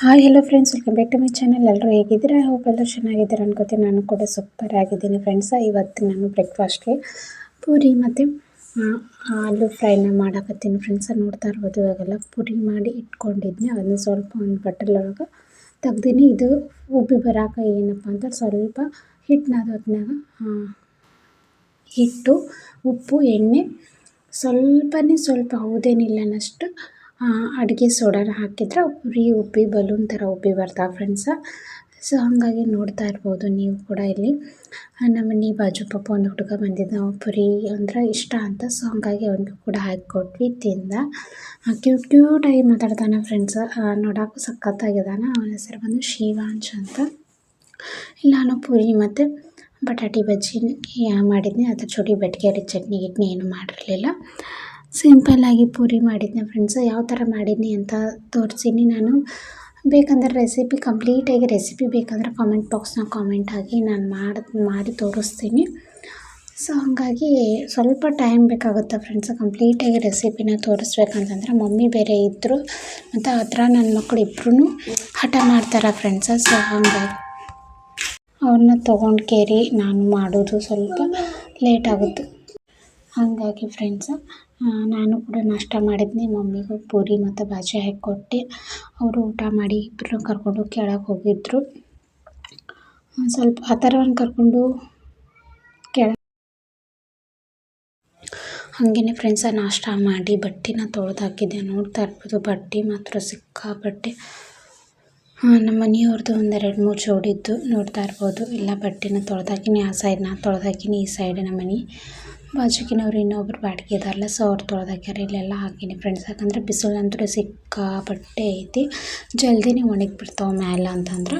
Hi hello friends welcome back to my channel ಎಲ್ಲರೂ ಹೇಗಿದ್ದೀರಾ? Hope ಎಲ್ಲರೂ ಚೆನ್ನಾಗಿದ್ದೀರಾ ಅನ್ಕೋತೀನಿ. ನಾನು ಕೂಡ ಸೂಪರ್ ಆಗಿದ್ದೀನಿ ಫ್ರೆಂಡ್ಸ ಇವತ್ತು ನಾನು ಬ್ರೇಕ್ಫಾಸ್ಟ್ಗೆ ಪೂರಿ ಮತ್ತು ಆಲೂ ಫ್ರೈನ ಮಾಡಕತ್ತೀನಿ ಫ್ರೆಂಡ್ಸ ನೋಡ್ತಾ ಇರ್ಬೋದು ಇವಾಗೆಲ್ಲ. ಪೂರಿ ಮಾಡಿ ಇಟ್ಕೊಂಡಿದ್ನಿ. ಅದನ್ನ ಸ್ವಲ್ಪ ಒಂದು ಬಟ್ಟಲೊಳಗೆ ತೆಗ್ದೀನಿ. ಇದು ಉಬ್ಬಿ ಬರಾಕ ಏನಪ್ಪ ಅಂತ ಸ್ವಲ್ಪ ಹಿಟ್ಟು ಅದನ್ನಾಗ ಹಿಟ್ಟು, ಉಪ್ಪು, ಎಣ್ಣೆ. ಸ್ವಲ್ಪನೇ ಸ್ವಲ್ಪ ಹೌದೇನಿಲ್ಲನಷ್ಟು ಅಡುಗೆ ಸೋಡಾನ ಹಾಕಿದ್ರೆ ಉರಿ ಉಬ್ಬಿ ಬಲೂನ್ ಥರ ಉಬ್ಬಿ ಬರ್ತಾವೆ ಫ್ರೆಂಡ್ಸ ಸೊ ಹಾಗಾಗಿ ನೋಡ್ತಾ ಇರ್ಬೋದು ನೀವು ಕೂಡ ಇಲ್ಲಿ. ನಮ್ಮ ಮನೆ ಬಾಜು ಪಾಪ ಒಂದು ಹುಡುಗ ಬಂದಿದ್ದ ಪುರಿ ಅಂದ್ರೆ ಇಷ್ಟ ಅಂತ. ಸೊ ಹಾಗಾಗಿ ಅವನಿಗೆ ಕೂಡ ಹಾಕಿಕೊಟ್ವಿ ತಿಂದ. ಕ್ಯೂಟ್ ಕ್ಯೂಟಾಗಿ ಮಾತಾಡ್ತಾನೆ ಫ್ರೆಂಡ್ಸ್ ನೋಡೋಕ್ಕೂ ಸಖತ್ತಾಗಿದ್ದಾನೆ. ಅವನ ಹೆಸರು ಬಂದು ಶಿವಾಂಶ್ ಅಂತ. ಇಲ್ಲ ನಾನು ಪೂರಿ ಮತ್ತು ಬಟಾಟಿ ಬಜ್ಜಿ ಮಾಡಿದ್ನಿ. ಅದ್ರ ಜೋಡಿ ಬೆಟ್ಗೆರಿ ಚಟ್ನಿ, ಗಿಟ್ನಿ ಏನು ಮಾಡಿರಲಿಲ್ಲ. ಸಿಂಪಲ್ಲಾಗಿ ಪೂರಿ ಮಾಡಿದ್ದೆ ಫ್ರೆಂಡ್ಸ್ ಯಾವ ಥರ ಮಾಡಿದ್ನಿ ಅಂತ ತೋರಿಸೀನಿ ನಾನು. ಬೇಕಂದ್ರೆ ರೆಸಿಪಿ ಕಂಪ್ಲೀಟಾಗಿ ರೆಸಿಪಿ ಬೇಕಂದ್ರೆ ಕಾಮೆಂಟ್ ಬಾಕ್ಸ್ನ ಕಾಮೆಂಟ್ ಆಗಿ ನಾನು ಮಾಡಿ ಮಾಡಿ ತೋರಿಸ್ತೀನಿ. ಸೊ ಹಾಗಾಗಿ ಸ್ವಲ್ಪ ಟೈಮ್ ಬೇಕಾಗುತ್ತೆ ಫ್ರೆಂಡ್ಸ್ ಕಂಪ್ಲೀಟಾಗಿ ರೆಸಿಪಿನ ತೋರಿಸ್ಬೇಕಂತಂದ್ರೆ ಮಮ್ಮಿ ಬೇರೆ ಇದ್ದರು ಮತ್ತು ಹತ್ರ ನನ್ನ ಮಕ್ಕಳು ಇಬ್ಬರೂ ಹಠ ಮಾಡ್ತಾರೆ ಫ್ರೆಂಡ್ಸ ಸೊ ಹಾಗಾಗಿ ಅವ್ರನ್ನ ತೊಗೊಂಡು ಕೇರಿ, ನಾನು ಮಾಡೋದು ಸ್ವಲ್ಪ ಲೇಟ್ ಆಗುತ್ತೆ. ಹಾಗಾಗಿ ಫ್ರೆಂಡ್ಸ್ ನಾನು ಕೂಡ ನಾಷ್ಟ ಮಾಡಿದ್ನಿ ಮಮ್ಮಿಗೂ ಪೂರಿ ಮತ್ತು ಬಾಜಿ ಹಾಕಿಕೊಟ್ಟೆ ಅವರು ಊಟ ಮಾಡಿ ಇಬ್ಬರು ಕರ್ಕೊಂಡು ಕೆಳಗೆ ಹೋಗಿದ್ದರು ಸ್ವಲ್ಪ ಆ ಥರವನ್ನು ಕರ್ಕೊಂಡು ಕೆಳ ಹಾಗೆಯೇ ಫ್ರೆಂಡ್ಸ ನಾಷ್ಟ ಮಾಡಿ ಬಟ್ಟೆನ ತೊಳೆದು ಹಾಕಿದ್ದೆ. ನೋಡ್ತಾ ಇರ್ಬೋದು, ಬಟ್ಟೆ ಮಾತ್ರ ಸಿಕ್ಕಾಪಟ್ಟೆ. ನಮ್ಮ ಮನೆಯವ್ರದ್ದು ಒಂದೆರಡು ಮೂರು ಜೋಡಿದ್ದು. ನೋಡ್ತಾ ಇರ್ಬೋದು ಇಲ್ಲ ಬಟ್ಟೆನ ತೊಳೆದಾಕಿನಿ ಆ ಸೈಡ್ ತೊಳೆದಾಕಿನಿ ಈ ಸೈಡ್ ನಮ್ಮ ಮನೆ. ಬಾಜುಕಿನವ್ರು ಇನ್ನೊಬ್ರು ಬಾಡಿಗೆ ಇದಾರಲ್ಲ ಸೊ ಅವ್ರು ತೊಳ್ದಾಕ್ಯಾರ ಇಲ್ಲೆಲ್ಲ ಹಾಕಿನಿ ಫ್ರೆಂಡ್ಸ್ ಯಾಕಂದ್ರೆ ಬಿಸಿಲಂತೂ ಸಿಕ್ಕಾಪಟ್ಟೆ ಐತಿ. ಜಲ್ದಿನೇ ಒಣಗಿ ಬಿಡ್ತಾವೆ ಮ್ಯಾಲ ಅಂತಂದ್ರೆ.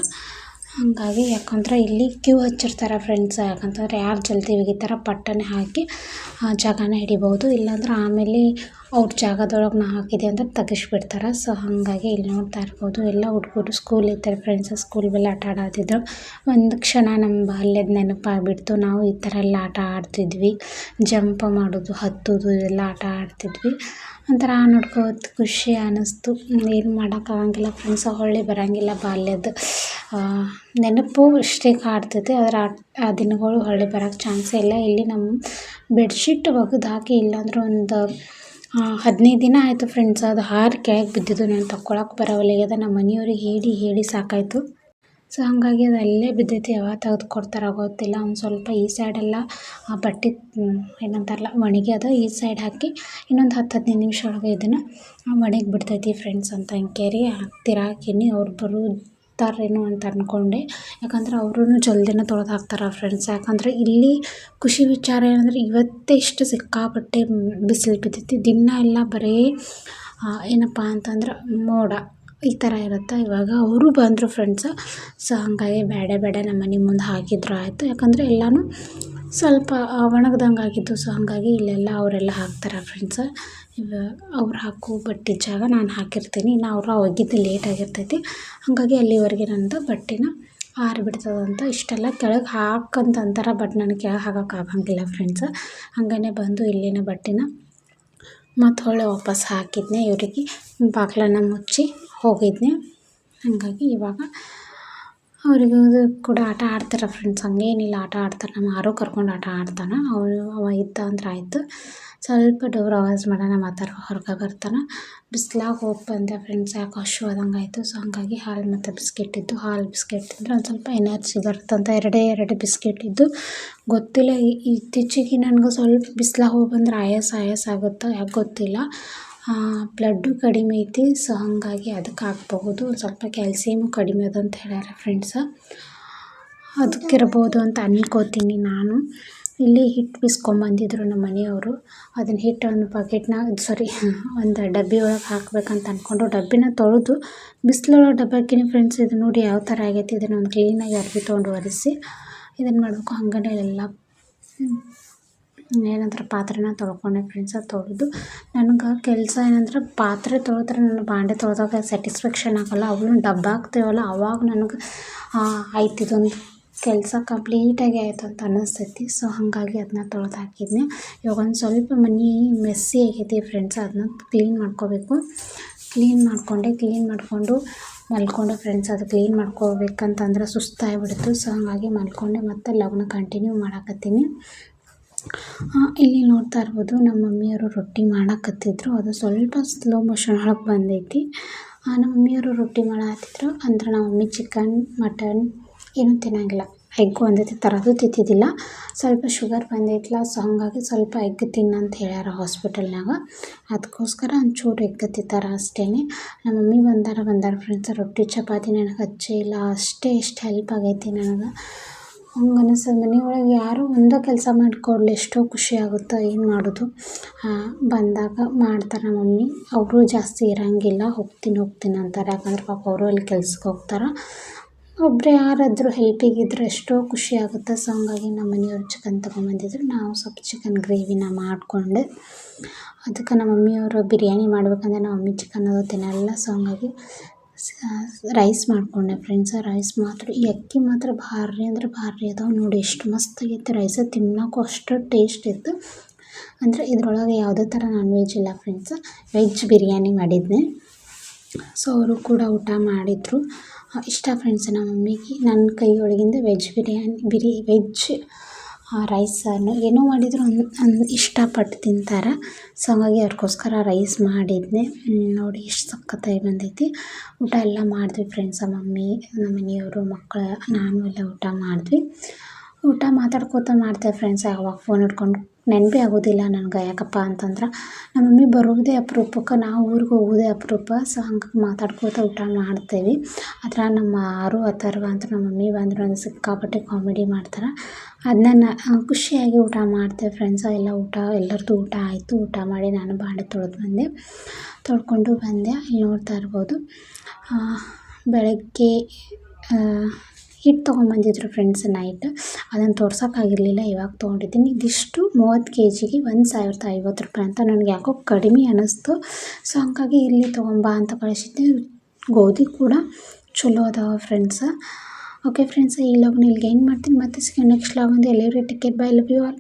ಹಾಗಾಗಿ ಯಾಕಂದ್ರೆ ಇಲ್ಲಿ ಕ್ಯೂ ಹಚ್ಚಿರ್ತಾರೆ ಫ್ರೆಂಡ್ಸ್ ಯಾಕಂತಂದರೆ ಯಾರು ಜಲ್ದಿ ಒಗಿತಾರೆ ಪಟ್ಟನೆ ಹಾಕಿ, ಆ ಜಾಗನ ಹಿಡಿಬೋದು. ಇಲ್ಲಾಂದ್ರೆ ಆಮೇಲೆ ಅವ್ರ ಜಾಗದೊಳಗೆ ನಾ ಹಾಕಿದೆ ಅಂದ್ರೆ ತೆಗಿಸ್ಬಿಡ್ತಾರೆ. ಸೊ ಹಾಗಾಗಿ ಇಲ್ಲಿ ನೋಡ್ತಾ ಇರ್ಬೋದು. ಎಲ್ಲ ಹುಡುಗರು ಸ್ಕೂಲ್ ಇರ್ತಾರೆ ಫ್ರೆಂಡ್ಸ್ ಸ್ಕೂಲ್ ಮೇಲೆ ಆಟ ಆಡತ್ತಿದ್ರು ಒಂದು ಕ್ಷಣ ನಮ್ಮ ಬಾಲ್ಯದ ನೆನಪಾಗ್ಬಿಡ್ತು. ನಾವು ಈ ಥರ ಎಲ್ಲ ಆಟ ಆಡ್ತಿದ್ವಿ. ಜಂಪ್ ಮಾಡೋದು, ಹತ್ತೋದು ಇದೆಲ್ಲ ಆಟ ಆಡ್ತಿದ್ವಿ. ಒಂಥರ ನೋಡ್ಕೋತ ಖುಷಿ ಅನ್ನಿಸ್ತು ಏನು ಮಾಡೋಕ್ಕಾಗಂಗಿಲ್ಲ ಫ್ರೆಂಡ್ಸ್ ಹೊಳ್ಳಿ ಬರೋಂಗಿಲ್ಲ ಬಾಲ್ಯದ. ನೆನಪು ಇಷ್ಟೇ ಕಾಡ್ತೈತೆ ಆದ್ರೆ ಆ ದಿನಗಳು ಹೊಳ್ಳಿ ಬರೋಕ್ಕೆ ಚಾನ್ಸೇ ಇಲ್ಲ. ಇಲ್ಲಿ ನಮ್ಮ ಬೆಡ್ಶೀಟ್ ಒಗೆದು ಹಾಕಿ, ಇಲ್ಲಾಂದ್ರೆ ಒಂದು ಹದಿನೈದು ದಿನ ಆಯಿತು ಫ್ರೆಂಡ್ಸ್, ಅದು ಹಾರಿ ಕೆಳಗೆ ಬಿದ್ದಿದ್ದು. ನಾನು ತಕ್ಕೊಳಕ್ಕೆ ಬರೋವಲ್ಲೆಗ್ಯದ ನಮ್ಮ ಮನೆಯವ್ರಿಗೆ ಹೇಳಿ ಹೇಳಿ ಸಾಕಾಯಿತು. ಸೊ, ಹಾಗಾಗಿ ಅದು ಅಲ್ಲೇ ಬಿದ್ದೈತಿ, ಯಾವಾಗ ತೆಗೆದು ಕೊಡ್ತಾರೋ ಗೊತ್ತಿಲ್ಲ. ಒಂದು ಸ್ವಲ್ಪ ಈ ಸೈಡೆಲ್ಲ ಆ ಬಟ್ಟೆ ಏನಂತಾರಲ್ಲ ಒಣಗ್ಯದ ಈ ಸೈಡ್ ಹಾಕಿ, ಇನ್ನೊಂದು ಹತ್ತು, ಹದಿನೈದು ನಿಮಿಷ ಒಳಗೆ ಇದನ್ನು ಒಣಗಿ ಬಿಡ್ತೈತಿ ಫ್ರೆಂಡ್ಸ್ ಅಂತ ಅಂಕೇರಿ ಹಾಕ್ತಿರಾಕಿನಿ ಅವ್ರು ಬರೋ ಹಾಕ್ತಾರೇನೋ ಅಂತ ಅಂದ್ಕೊಂಡೆ ಯಾಕಂದ್ರೆ ಅವ್ರೂ ಜಲ್ದಿನೇ ತೊಳೆದು ಹಾಕ್ತಾರೆ ಫ್ರೆಂಡ್ಸ್ ಯಾಕಂದರೆ ಇಲ್ಲಿ ಖುಷಿ ವಿಚಾರ ಏನಂದರೆ ಇವತ್ತೇ ಇಷ್ಟು ಸಿಕ್ಕಾಪಟ್ಟೆ ಬಿಸಿಲು ಬಿದ್ದೈತಿ ದಿನ ಎಲ್ಲ ಬರೀ ಏನಪ್ಪ ಅಂತಂದ್ರೆ ಮೋಡ ಈ ಥರ ಇರುತ್ತೆ. ಇವಾಗ ಅವರು ಬಂದರು ಫ್ರೆಂಡ್ಸ್ ಸೊ, ಹಾಗಾಗಿ ಬೇಡ ಬೇಡ ನಮ್ಮ ಮನೆ ಮುಂದೆ ಹಾಕಿದ್ರು ಆಯಿತು. ಯಾಕಂದರೆ ಎಲ್ಲನೂ ಸ್ವಲ್ಪ ಒಣಗ್ದಂಗೆ ಆಗಿದ್ದು. ಸೊ ಹಾಗಾಗಿ ಇಲ್ಲೆಲ್ಲ ಅವರೆಲ್ಲ ಹಾಕ್ತಾರೆ ಫ್ರೆಂಡ್ಸ್ ಅವ್ರು ಹಾಕು ಬಟ್ಟೆ ಜಾಗ ನಾನು ಹಾಕಿರ್ತೀನಿ. ಇನ್ನು ಅವರು ಒಗ್ಗಿದ್ದು ಲೇಟ್ ಆಗಿರ್ತೈತಿ. ಹಾಗಾಗಿ ಅಲ್ಲಿವರೆಗೆ ನಂದು ಬಟ್ಟೆನ ಆರಿಬಿಡ್ತದಂತ ಇಷ್ಟೆಲ್ಲ ಕೆಳಗೆ ಹಾಕಂತ ಅಂತಾರೆ ಬಟ್ ನನಗೆ ಕೆಳಗೆ ಹಾಕಕ್ಕೆ ಆಗಂಗಿಲ್ಲ ಫ್ರೆಂಡ್ಸ್ ಹಾಗೇ ಬಂದು ಇಲ್ಲಿನ ಬಟ್ಟೆನ ಮತ್ತು ಹೊಳೆ ವಾಪಸ್ ಹಾಕಿದ್ನೆ. ಇವರಿಗೆ ಬಾಗ್ಲನ್ನ ಮುಚ್ಚಿ ಹೋಗಿದ್ನೆ. ಹಾಗಾಗಿ ಇವಾಗ ಅವರಿಗೂ ಕೂಡ ಆಟ ಆಡ್ತಾರೆ ಫ್ರೆಂಡ್ಸ್ ಹಂಗೇನಿಲ್ಲ ಆಟ ಆಡ್ತಾರೆ, ನಮ್ಮ ಆರು ಕರ್ಕೊಂಡು ಆಟ ಆಡ್ತಾನೆ. ಅವನು ಅವ ಇದ್ದ ಅಂದ್ರೆ ಆಯಿತು. ಸ್ವಲ್ಪ ಡೋರ್ ಆವಾಜ್ ಮಾಡೋಣ ಮಾತಾಡೋ ಹೊರಗೆ ಬರ್ತಾನೆ. ಬಿಸ್ಲಾಗ ಹೋಗಿ ಬಂದೆ ಫ್ರೆಂಡ್ಸ್ ಯಾಕೆ ಹಶು ಆದಂಗೆ ಆಯಿತು. ಸೊ ಹಾಗಾಗಿ ಹಾಲು ಮತ್ತು ಬಿಸ್ಕೆಟ್ ಇದ್ದು ಹಾಲು, ಬಿಸ್ಕೆಟ್ ತಿಂದರೆ ಒಂದು ಸ್ವಲ್ಪ ಎನರ್ಜಿ ಬರುತ್ತಂತ ಎರಡೇ, ಎರಡು ಬಿಸ್ಕೆಟ್ ಇದ್ದು. ಗೊತ್ತಿಲ್ಲ, ಇತ್ತೀಚೆಗೆ ನನಗೆ ಸ್ವಲ್ಪ ಬಿಸ್ಲಾಗ ಹೋಗಿ ಬಂದ್ರೆ ಆಯಾಸ ಆಯಾಸ ಆಗುತ್ತೆ, ಯಾಕೆ ಗೊತ್ತಿಲ್ಲ. ಬ್ಲಡ್ಡು ಕಡಿಮೆ ಐತಿ ಸೊ ಹಾಗಾಗಿ ಅದಕ್ಕೆ ಹಾಕ್ಬಹುದು. ಸ್ವಲ್ಪ ಕ್ಯಾಲ್ಸಿಯಮು ಕಡಿಮೆ ಅದ ಅಂತ ಹೇಳ್ಯಾರ ಫ್ರೆಂಡ್ಸ ಅದಕ್ಕಿರ್ಬೋದು ಅಂತ ಅನ್ಕೋತೀನಿ ನಾನು. ಇಲ್ಲಿ ಹಿಟ್ಟು ಬಿಸ್ಕೊಂಬಂದಿದ್ರು ನಮ್ಮ ಮನೆಯವರು. ಅದನ್ನ ಹಿಟ್ಟು ಒಂದು ಬಕೆಟ್ನಾಗ ಸಾರಿ ಒಂದು ಡಬ್ಬಿ ಒಳಗೆ ಹಾಕ್ಬೇಕಂತ ಅಂದ್ಕೊಂಡು ಡಬ್ಬಿನ ತೊಳೆದು ಬಿಸಿಲೊಳಗೆ ಡಬ್ಬಕ್ಕಿನ ಫ್ರೆಂಡ್ಸ್ ಇದು ನೋಡಿ ಯಾವ ಥರ ಆಗೈತಿ, ಇದನ್ನು ಒಂದು ಕ್ಲೀನಾಗಿ ಅರ್ಬಿ ತೊಗೊಂಡು ಒರೆಸಿ ಇದನ್ನು ಮಾಡಬೇಕು. ಹಂಗನೇ ಎಲ್ಲ ಏನಂದ್ರೆ ಪಾತ್ರೆನ ತೊಳ್ಕೊಂಡೆ ಫ್ರೆಂಡ್ಸ್ ಅದು ತೊಳೆದು. ನನಗೆ ಕೆಲಸ ಏನಂದ್ರೆ ಪಾತ್ರೆ ತೊಳೆದ್ರೆ ನನ್ನ ಬಾಂಡೆ ತೊಳೆದಾಗ ಸ್ಯಾಟಿಸ್ಫ್ಯಾಕ್ಷನ್ ಆಗೋಲ್ಲ ಅವನ್ನ ಡಬ್ಬ ಹಾಕ್ತೇವಲ್ಲ, ಅವಾಗ ನನಗೆ ಆಯ್ತು ಇದೊಂದು ಕೆಲಸ ಕಂಪ್ಲೀಟಾಗಿ ಆಯಿತು ಅಂತ ಅನ್ನಿಸ್ತೈತಿ. ಸೊ ಹಾಗಾಗಿ ಅದನ್ನ ತೊಳೆದು ಹಾಕಿದ್ನೆ. ಇವಾಗ ಒಂದು ಸ್ವಲ್ಪ ಮನೆ ಮೆಸ್ಸಿ ಆಗೈತಿ ಫ್ರೆಂಡ್ಸ್ ಅದನ್ನ ಕ್ಲೀನ್ ಮಾಡ್ಕೋಬೇಕು. ಕ್ಲೀನ್ ಮಾಡಿಕೊಂಡೆ ಕ್ಲೀನ್ ಮಾಡಿಕೊಂಡು ಮಲ್ಕೊಂಡೆ ಫ್ರೆಂಡ್ಸ್ ಅದು ಕ್ಲೀನ್ ಮಾಡ್ಕೋಬೇಕಂತಂದ್ರೆ ಸುಸ್ತಾಗಿಬಿಡ್ತು ಸೊ ಹಾಗಾಗಿ ಮಲ್ಕೊಂಡೆ ಮತ್ತು ಲಗ್ನ ಕಂಟಿನ್ಯೂ ಮಾಡಾಕತ್ತೀನಿ. ಇಲ್ಲಿ ನೋಡ್ತಾ ಇರ್ಬೋದು ನಮ್ಮ ಮಮ್ಮಿಯವರು ರೊಟ್ಟಿ ಮಾಡಕತ್ತಿದ್ರು. ಅದು ಸ್ವಲ್ಪ ಸ್ಲೋ ಮೋಷನ್ ಒಳಗೆ ಬಂದೈತಿ. ನಮ್ಮ ಮಮ್ಮಿಯವರು ರೊಟ್ಟಿ ಮಾಡಾಕತ್ತಿದ್ರು. ಅಂದ್ರೆ ನಮ್ಮ ಮಮ್ಮಿ ಚಿಕನ್ ಮಟನ್ ಏನು ತಿನ್ನಂಗಿಲ್ಲ. ಎಗ್ ಒಂದೈತಿ ತರದು ತಿಂತಿದ್ದಿಲ್ಲ. ಸ್ವಲ್ಪ ಶುಗರ್ ಬಂದೈತಿಲ್ಲ ಸೊ ಹಾಗಾಗಿ ಸ್ವಲ್ಪ ಎಗ್ ತಿನ್ನಂತ ಹೇಳ್ಯಾರ ಹಾಸ್ಪಿಟಲ್ನಾಗ ಅದಕ್ಕೋಸ್ಕರ ಒಂಚೂರು ಎಗ್ ತಿಂತಾರ ಅಷ್ಟೇ ನಮ್ಮ ಮಮ್ಮಿ ಬಂದಾರ ಬಂದಾರ ಫ್ರೆಂಡ್ಸ್ ರೊಟ್ಟಿ, ಚಪಾತಿ, ನನಗೆ ಹಚ್ಚೇ ಇಲ್ಲ. ಅಷ್ಟೇ, ಇಷ್ಟು ಹೆಲ್ಪ್ ಆಗೈತಿ ನನಗೆ. ಹಂಗೆ ಅನಿಸ್ತದೆ ಮನೆ ಒಳಗೆ ಯಾರೋ ಒಂದೇ ಕೆಲಸ ಮಾಡಿಕೊಡ್ಲಿ ಎಷ್ಟೋ ಖುಷಿ ಆಗುತ್ತೆ, ಏನು ಮಾಡೋದು? ಬಂದಾಗ ಮಾಡ್ತಾರೆ ಮಮ್ಮಿ. ಅವರು ಜಾಸ್ತಿ ಇರೋಂಗಿಲ್ಲ, ಹೋಗ್ತೀನಿ ಹೋಗ್ತೀನಿ ಅಂತಾರೆ. ಯಾಕಂದ್ರೆ ಪಾಪ ಅವರು ಅಲ್ಲಿ ಕೆಲ್ಸಕ್ಕೆ ಹೋಗ್ತಾರೆ. ಒಬ್ಬರು ಯಾರಾದರೂ ಹೆಲ್ಪಿಗಿದ್ರೆ ಎಷ್ಟೋ ಖುಷಿ ಆಗುತ್ತೆ. ಸೊ ಹಂಗಾಗಿ ನಮ್ಮ ಮನೆಯವ್ರು ಚಿಕನ್ ತೊಗೊಂಬಂದಿದ್ರು ನಾವು ಸ್ವಲ್ಪ ಚಿಕನ್ ಗ್ರೇವಿನ ಮಾಡಿಕೊಂಡು. ಅದಕ್ಕೆ ನಮ್ಮ ಮಮ್ಮಿಯವರು ಬಿರಿಯಾನಿ ಮಾಡ್ಬೇಕಂದ್ರೆ ನಮ್ಮ ಮಮ್ಮಿ ಚಿಕನ್ ಅದು ತಿನ್ನಲ್ಲ. ಸೊ ಹಂಗಾಗಿ ರೈಸ್ ಮಾಡ್ಕೊಂಡೆ ಫ್ರೆಂಡ್ಸ್ ರೈಸ್ ಮಾತ್ರ, ಈ ಅಕ್ಕಿ ಮಾತ್ರ ಭಾರಿ ಅಂದ್ರೆ ಭಾರಿ ಅದಾವೆ ನೋಡಿ, ಎಷ್ಟು ಮಸ್ತ್ ಆಗೈತೆ ರೈಸ ತಿನ್ನೋಕ್ಕೂ ಅಷ್ಟು ಟೇಸ್ಟ್ ಇತ್ತು. ಅಂದರೆ ಇದ್ರೊಳಗೆ ಯಾವುದೇ ಥರ ನಾನ್ ವೆಜ್ ಇಲ್ಲ ಫ್ರೆಂಡ್ಸ್ ವೆಜ್ ಬಿರಿಯಾನಿ ಮಾಡಿದ್ದೆ. ಸೊ ಅವರು ಕೂಡ ಊಟ ಮಾಡಿದರು. ಇಷ್ಟ ಫ್ರೆಂಡ್ಸ್ ನಮ್ಮ ಮಮ್ಮಿಗೆ ನನ್ನ ಕೈಯೊಳಗಿಂದ ವೆಜ್ ಬಿರಿಯಾನಿ, ಬಿರಿ ವೆಜ್ ರೈಸನ್ನು ಏನೋ ಮಾಡಿದರೂ ಒಂದು ಇಷ್ಟಪಟ್ಟು ತಿಂತಾರೆ. ಸೊ ಹಾಗಾಗಿ ಅವ್ರಿಗೋಸ್ಕರ ರೈಸ್ ಮಾಡಿದ್ದೆ ನೋಡಿ ಎಷ್ಟು ಸಖತ್ತಾಗಿ ಬಂದೈತಿ. ಊಟ ಎಲ್ಲ ಮಾಡಿದ್ವಿ ಫ್ರೆಂಡ್ಸ ಮಮ್ಮಿ, ನಮ್ಮ ಮನೆಯವರು, ಮಕ್ಕಳು, ನಾನು ಎಲ್ಲ ಊಟ ಮಾಡಿದ್ವಿ. ಊಟ ಮಾತಾಡ್ಕೋತ ಮಾಡ್ತೇವೆ ಫ್ರೆಂಡ್ಸ್ ಯಾವಾಗ ಫೋನ್ ಹಿಡ್ಕೊಂಡು. ನೆನಪೇ ಆಗೋದಿಲ್ಲ ನನಗೆ, ಯಾಕಪ್ಪ ಅಂತಂದ್ರೆ ನಮ್ಮ ಮಮ್ಮಿ ಬರೋದೇ ಅಪರೂಪಕ್ಕೆ, ನಾವು ಊರಿಗೆ ಹೋಗೋದೇ ಅಪರೂಪ. ಸೊ ಹಂಗೆ ಮಾತಾಡ್ಕೋತ ಊಟ ಮಾಡ್ತೇವೆ. ಅದರ ನಮ್ಮ ಆರು ಅಥರ್ವ ಅಂತ ನಮ್ಮ ಮಮ್ಮಿ ಬಂದರು ಅಂದ್ರೆ ಸಿಕ್ಕಾಪಟ್ಟೆ ಕಾಮಿಡಿ ಮಾಡ್ತಾರೆ. ಅದನ್ನ ಖುಷಿಯಾಗಿ ಊಟ ಮಾಡ್ತೆ ಫ್ರೆಂಡ್ಸ್ ಎಲ್ಲ ಊಟ, ಎಲ್ಲರದ್ದು ಊಟ ಆಯಿತು. ಊಟ ಮಾಡಿ ನಾನು ಬಾಂಡೆ ತೊಳೆದು ಬಂದೆ. ತೊಳ್ಕೊಂಡು ಬಂದೆ. ಇಲ್ಲಿ ನೋಡ್ತಾ ಇರ್ಬೋದು. ಬೆಳಗ್ಗೆ ಹಿಟ್ಟು ತೊಗೊಂಬಂದಿದ್ರು ಫ್ರೆಂಡ್ಸ್ ನೈಟ್ ಅದನ್ನು ತೋರ್ಸೋಕ್ಕಾಗಿರಲಿಲ್ಲ, ಇವಾಗ ತೊಗೊಂಡಿದ್ದೀನಿ. ಇದಿಷ್ಟು ಮೂವತ್ತು ಕೆ ಜಿಗೆ ಒಂದು ಸಾವಿರದ ಐವತ್ತು ರೂಪಾಯಿ ಅಂತ ನನಗೆ ಯಾಕೋ ಕಡಿಮೆ ಅನ್ನಿಸ್ತು ಸೊ ಹಂಗಾಗಿ ಇಲ್ಲಿ ತೊಗೊಂಬ ಅಂತ ಕಳಿಸಿದ್ದೆ. ಗೋಧಿ ಕೂಡ ಚಲೋ ಅದಾವ ಫ್ರೆಂಡ್ಸ ಓಕೆ ಫ್ರೆಂಡ್ಸ್ ಈ ಲಾಗ್ನ ಇಲ್ಲಿಗೆ ಏನು ಮಾಡ್ತೀನಿ. ಮತ್ತೆ ಸಿಗೋಣ ನೆಕ್ಸ್ಟ್ ಲಾಗ್ ಒಂದು ಎಲ್ಲಿವ್ರಿ ticket bye love you all